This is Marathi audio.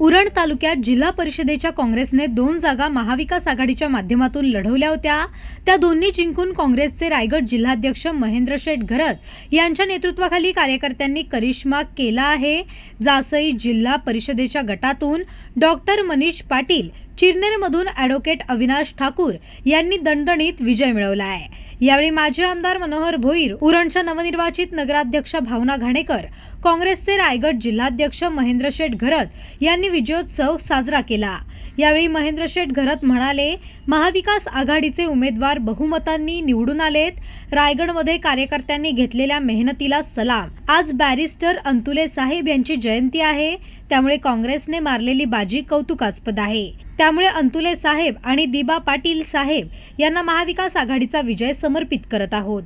उरण तालुक्यात जिल्हा परिषदेच्या काँग्रेसने दोन जागा महाविकास आघाडीच्या माध्यमातून लढवल्या होत्या. त्या दोन्ही जिंकून काँग्रेसचे रायगड जिल्हाध्यक्ष महेंद्र शेठ घरत यांच्या नेतृत्वाखाली कार्यकर्त्यांनी करिश्मा केला आहे. जासई जिल्हा परिषदेच्या गटातून डॉक्टर मनीष पाटील चिरनेरमधून ॲडव्होकेट अविनाश ठाकूर यांनी दणदणीत विजय मिळवला आहे. यावेळी माजी आमदार मनोहर भोईर उरणच्या नवनिर्वाचित नगराध्यक्षा भावना घाणेकर काँग्रेसचे रायगड जिल्हाध्यक्ष महेंद्र शेठ घरत यांनी विजयोत्सव साजरा केला. यावेळी महेंद्र शेठ घरत म्हणाले महाविकास आघाडीचे उमेदवार बहुमतांनी निवडून आलेत. रायगडमध्ये कार्यकर्त्यांनी घेतलेल्या मेहनतीला सलाम. आज बॅरिस्टर अंतुले साहेब यांची जयंती आहे. त्यामुळे काँग्रेसने मारलेली बाजी कौतुकास्पद आहे. त्यामुळे अंतुले साहेब आणि दिबा पाटील साहेब यांना महाविकास आघाडीचा विजय समर्पित करत आहोत.